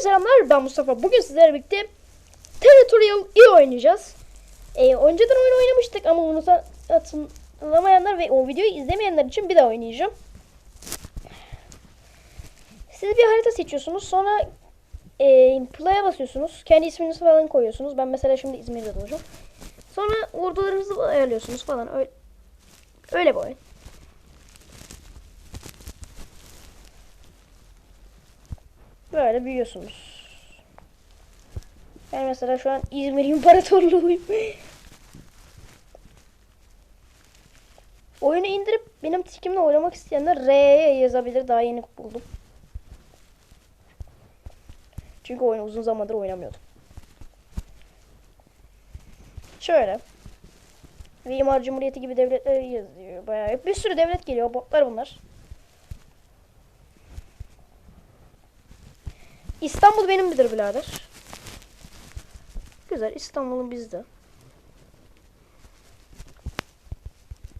selamlar ben Mustafa. Bugün sizlerle birlikte Territorial E oynayacağız. Ee, önceden oyun oynamıştık ama bunu hatırlamayanlar ve o videoyu izlemeyenler için bir daha oynayacağım. Siz bir harita seçiyorsunuz. Sonra e, play'a basıyorsunuz. Kendi isminizi falan koyuyorsunuz. Ben mesela şimdi İzmir'de doğacağım. Sonra ordularınızı ayarlıyorsunuz falan. Öyle, öyle bir oyun. Böyle büyüyorsunuz. Ben mesela şu an İzmir İmparatorluğuyum. Oyunu indirip benim tikimle oynamak isteyenler R'ye yazabilir. Daha yeni buldum. Çünkü oyunu uzun zamandır oynamıyordum. Şöyle. Weimar Cumhuriyeti gibi devletler yazıyor. Bayağı bir sürü devlet geliyor. Botlar bunlar. İstanbul benim midir birader? Güzel. İstanbul'un bizde.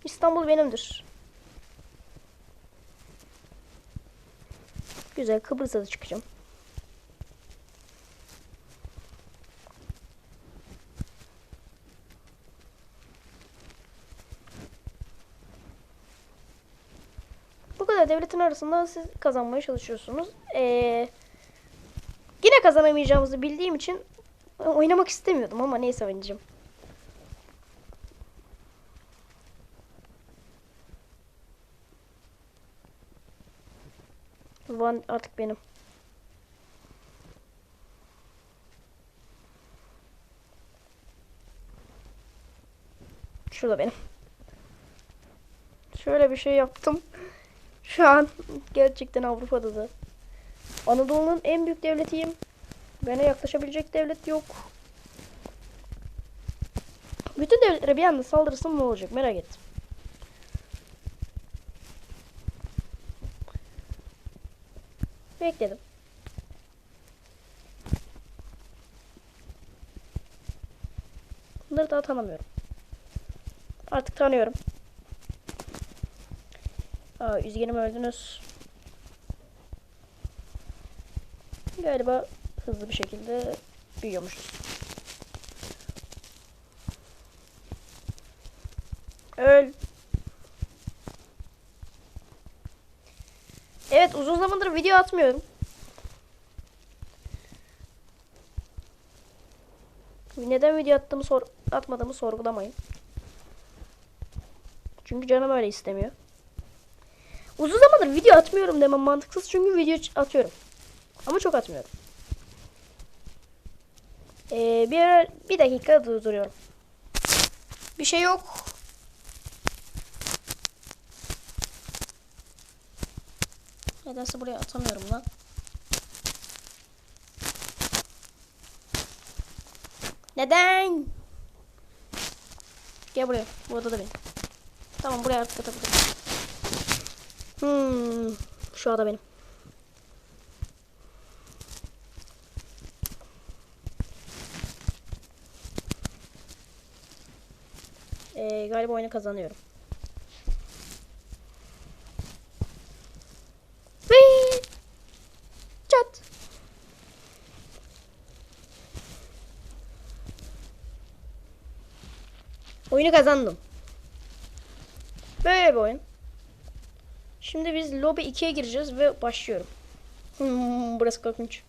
İstanbul benimdir. Güzel. Kıbrıs'a da çıkacağım. Bu kadar devletin arasında siz kazanmaya çalışıyorsunuz. Eee Kazanamayacağımızı bildiğim için oynamak istemiyordum ama neyse oynayacağım. Van artık benim. Şurada benim. Şöyle bir şey yaptım. Şu an gerçekten Avrupa'da da. Anadolu'nun en büyük devletiyim. Bana yaklaşabilecek devlet yok. Bütün devletlere bir anda saldırırsam ne olacak merak ettim. Bekledim. Bunları daha tanımıyorum. Artık tanıyorum. Aa, üzgünüm öldünüz. Galiba hızlı bir şekilde büyüyormuşuz. Öl. Evet uzun zamandır video atmıyorum. Neden video attığımı sor atmadığımı sorgulamayın. Çünkü canım öyle istemiyor. Uzun zamandır video atmıyorum demem mantıksız çünkü video atıyorum. Ama çok atmıyorum. Ee, bir, bir dakika durduruyorum. Bir şey yok. Nedense buraya atamıyorum lan. Neden? Gel buraya. Burada da benim. Tamam buraya artık atabilirim. Hmm, şu ada benim. Ee, galiba oyunu kazanıyorum. Çat. Oyunu kazandım. Böyle bir oyun. Şimdi biz lobby 2'ye gireceğiz ve başlıyorum. Hmm, burası korkunç.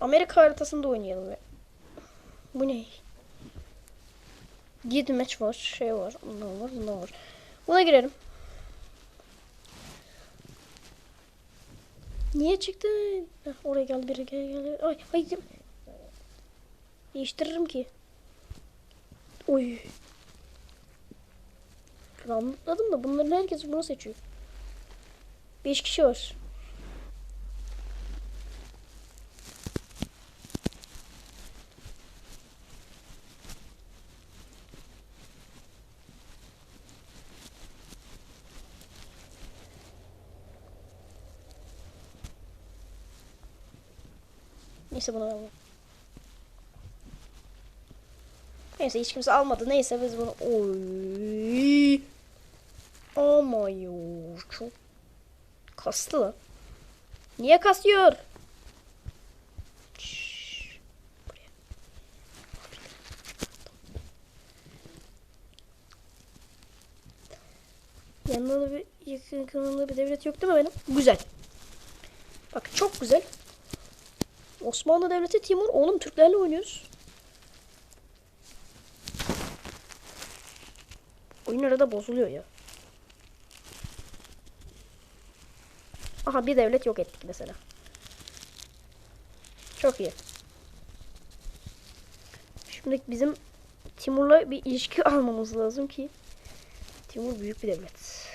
Amerika haritasında oynayalım. Bu ne? Gid match var, şey var, bundan var, bundan var. Buna girelim. Niye çıktın? Heh, oraya geldi biri gel gel. Ay ay. Değiştiririm ki. Oy. Anladım da bunların herkes bunu seçiyor. 5 kişi var. Neyse bunu alalım. Neyse hiç kimse almadı. Neyse biz bunu... Oy. Ama yo çok kastı lan. Niye kasıyor? Yanında da bir yakın kanalında bir devlet yok değil mi benim? Güzel. Bak çok güzel. Osmanlı Devleti Timur. Oğlum Türklerle oynuyoruz. Oyun arada bozuluyor ya. Aha bir devlet yok ettik mesela. Çok iyi. Şimdi bizim Timur'la bir ilişki almamız lazım ki Timur büyük bir devlet.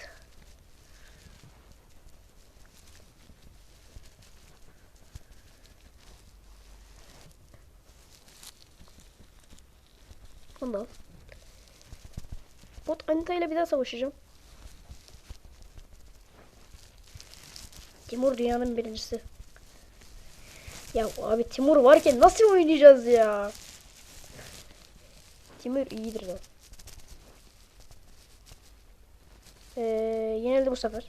Onu da al. İle bir daha savaşacağım. Timur dünyanın birincisi. Ya abi Timur varken nasıl oynayacağız ya? Timur iyidir lan. Ee, yenildi bu sefer.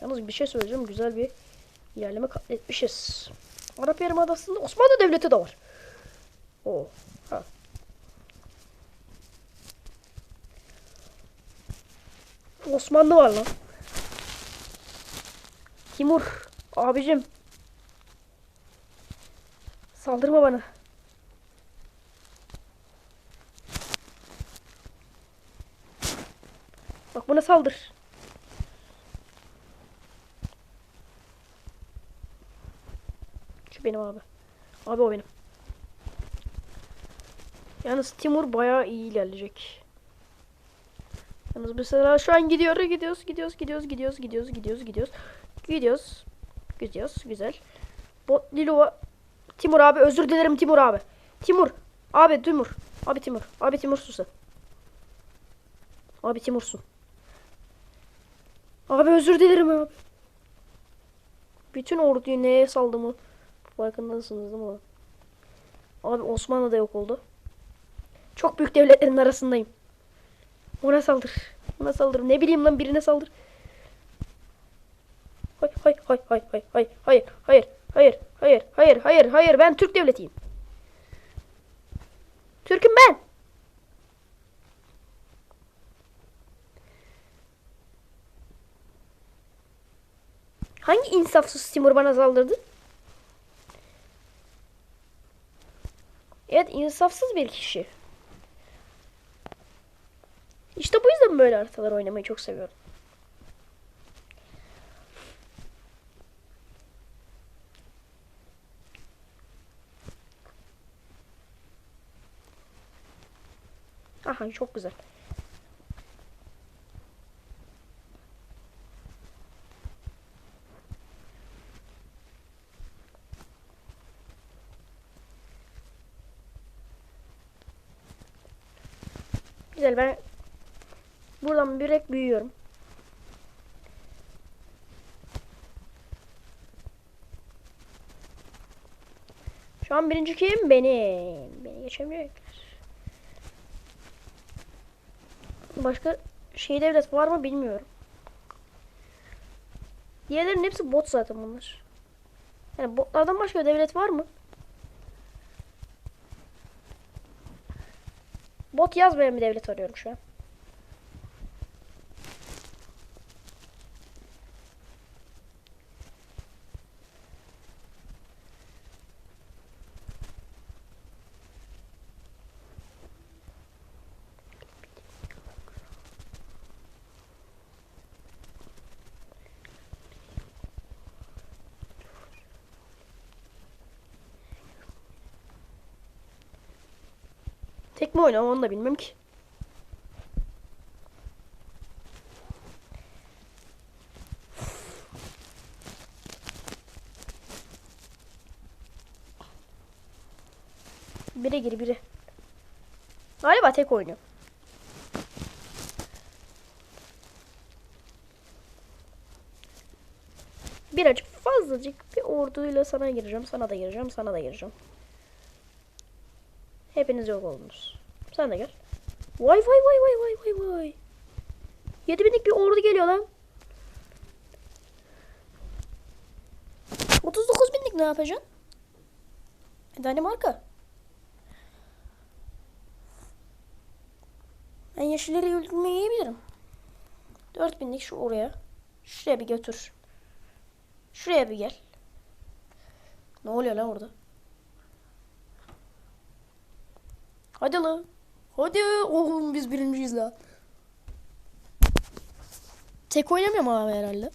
Yalnız bir şey söyleyeceğim. Güzel bir ilerleme katletmişiz. Arap Yarımadası'nda Osmanlı Devleti de var. Oo. Osmanlı var lan. Timur. Abicim. Saldırma bana. Bak buna saldır. Şu benim abi. Abi o benim. Yalnız Timur bayağı iyi ilerleyecek. Yalnız mesela şu an gidiyor, gidiyoruz, gidiyoruz, gidiyoruz, gidiyoruz, gidiyoruz, gidiyoruz, gidiyoruz. Gidiyoruz. Gidiyoruz, güzel. Bot Lilova. Timur abi, özür dilerim Timur abi. Timur. Abi Timur. Abi Timur. Abi Timur susa. Abi Timursun. Abi özür dilerim abi. Bütün orduyu neye saldığımı farkındasınız değil mi? Abi Osmanlı da yok oldu. Çok büyük devletlerin arasındayım. Ona saldır. Ona saldır. Ne bileyim lan birine saldır. Hay hay hay hay hay hay hayır hayır hayır hayır hayır hayır hayır ben Türk devletiyim. Türk'üm ben. Hangi insafsız Timur bana saldırdı? Evet insafsız bir kişi. İşte bu yüzden böyle haritalar oynamayı çok seviyorum. Aha çok güzel. Güzel ben buradan direkt büyüyorum. Şu an birinci kim? Benim. Beni geçemeyecekler. Başka şey devlet var mı bilmiyorum. Diğerlerinin hepsi bot zaten bunlar. Yani botlardan başka devlet var mı? Bot yazmayan bir devlet arıyorum şu an. Tek mi oynamam onu da bilmem ki. Bire gir biri. Galiba tek oynuyor. Birazcık fazlacık bir orduyla sana gireceğim. Sana da gireceğim. Sana da gireceğim. Hepiniz yok oldunuz. Sen de gel. Vay vay vay vay vay vay vay. 7000'lik bir ordu geliyor lan. 39 binlik ne yapacaksın? E, Danimarka. Ben yeşilleri öldürmeyi iyi bilirim. 4 binlik şu oraya. Şuraya bir götür. Şuraya bir gel. Ne oluyor lan orada? Hadi la. Hadi oğlum biz birinciyiz la. Tek oynamıyorum abi herhalde.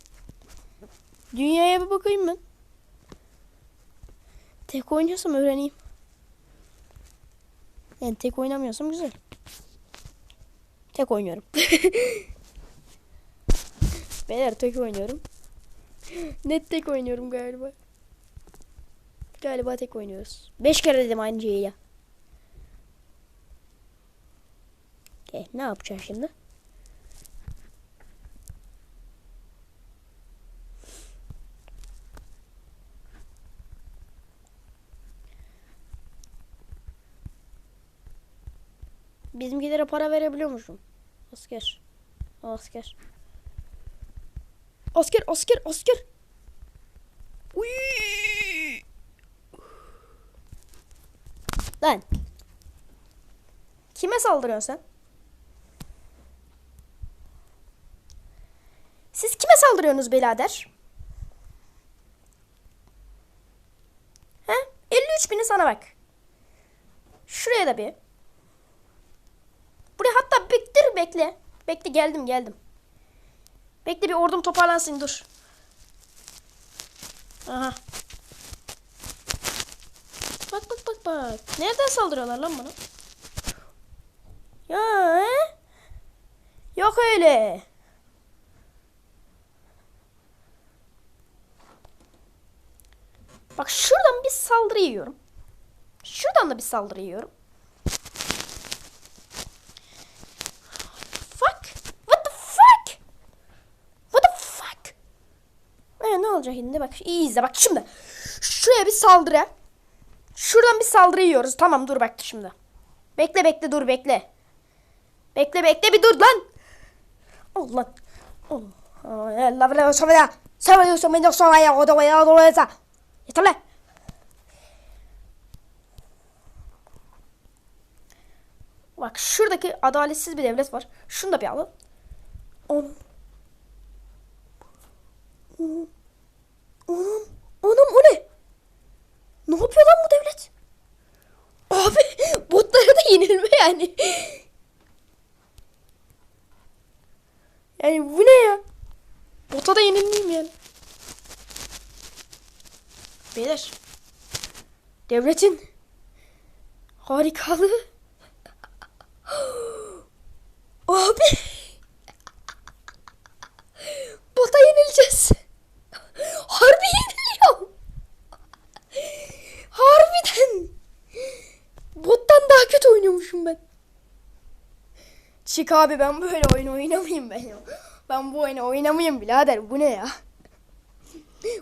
Dünyaya bir bakayım ben. Tek oynuyorsam öğreneyim. Yani tek oynamıyorsam güzel. Tek oynuyorum. Beyler tek oynuyorum. Net tek oynuyorum galiba. Galiba tek oynuyoruz. Beş kere dedim aynı şeyi ya. E, ne yapacağım şimdi? Bizimkilere para verebiliyormuşum. Asker. Asker. Asker, asker, asker. Uy! Lan. Kime saldırıyorsun sen? Siz kime saldırıyorsunuz birader? He? 53 bini sana bak. Şuraya da bir. Buraya hatta bektir bekle. Bekle geldim geldim. Bekle bir ordum toparlansın dur. Aha. Bak bak bak bak. Nereden saldırıyorlar lan bana? Ya he? Yok öyle. Bak şuradan bir saldırı yiyorum. Şuradan da bir saldırı yiyorum. Fuck. What the fuck? What the fuck? Ee, ne olacak şimdi bak iyi izle bak şimdi. Şuraya bir saldırı. Şuradan bir saldırı yiyoruz. Tamam dur bak şimdi. Bekle bekle dur bekle. Bekle bekle bir dur lan. Allah. Allah. La la la la. Sen diyorsun ben de sonra ya o da ya o da ya. Yeter lan. Bak şuradaki adaletsiz bir devlet var. Şunu da bir alın. Onun. Onun. Onun. Onun o ne? Ne yapıyor lan bu devlet? Abi botlara da yenilme yani. Yani bu ne ya? Bota da yenilmeyeyim yani. Beyler. Devletin harikalığı. Abi. Bota yenileceğiz. Harbi yeniliyor. Harbiden. Bottan daha kötü oynuyormuşum ben. Çık abi ben böyle oyun oynamayayım ben ya. Ben bu oyunu oynamayayım birader bu ne ya?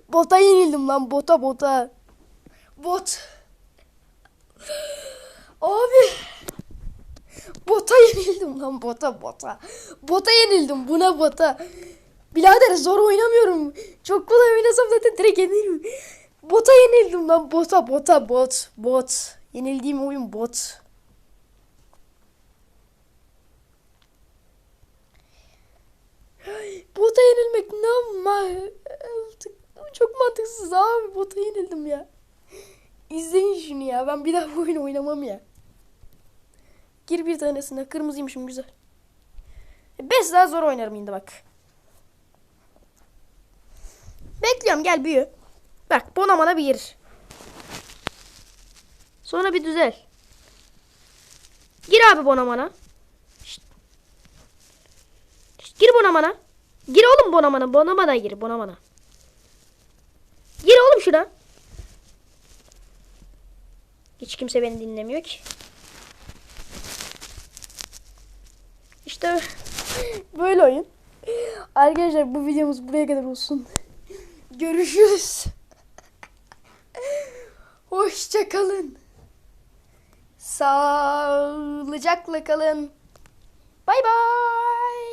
Bota yenildim lan bota bota. Bot. Abi. Bota yenildim lan bota bota. Bota yenildim buna bota. Birader zor oynamıyorum. Çok kolay oynasam zaten direkt yenilirim. Bota yenildim lan bota bota bot bot. Yenildiğim oyun bot. Bota yenilmek ne ama çok mantıksız abi bota yenildim ya. İzleyin şunu ya ben bir daha bu oyunu oynamam ya. Gir bir tanesine kırmızıymışım güzel. Beş daha zor oynarım şimdi bak. Bekliyorum gel büyü. Bak bonamana bir gir. Sonra bir düzel. Gir abi bonamana. Şşt. Şşt, gir bonamana. Gir oğlum bonamana. Bonamana gir bonamana. Gir oğlum şuna. Hiç kimse beni dinlemiyor ki. İşte böyle oyun. Arkadaşlar bu videomuz buraya kadar olsun. Görüşürüz. Hoşça kalın. Sağlıcakla kalın. Bay bay.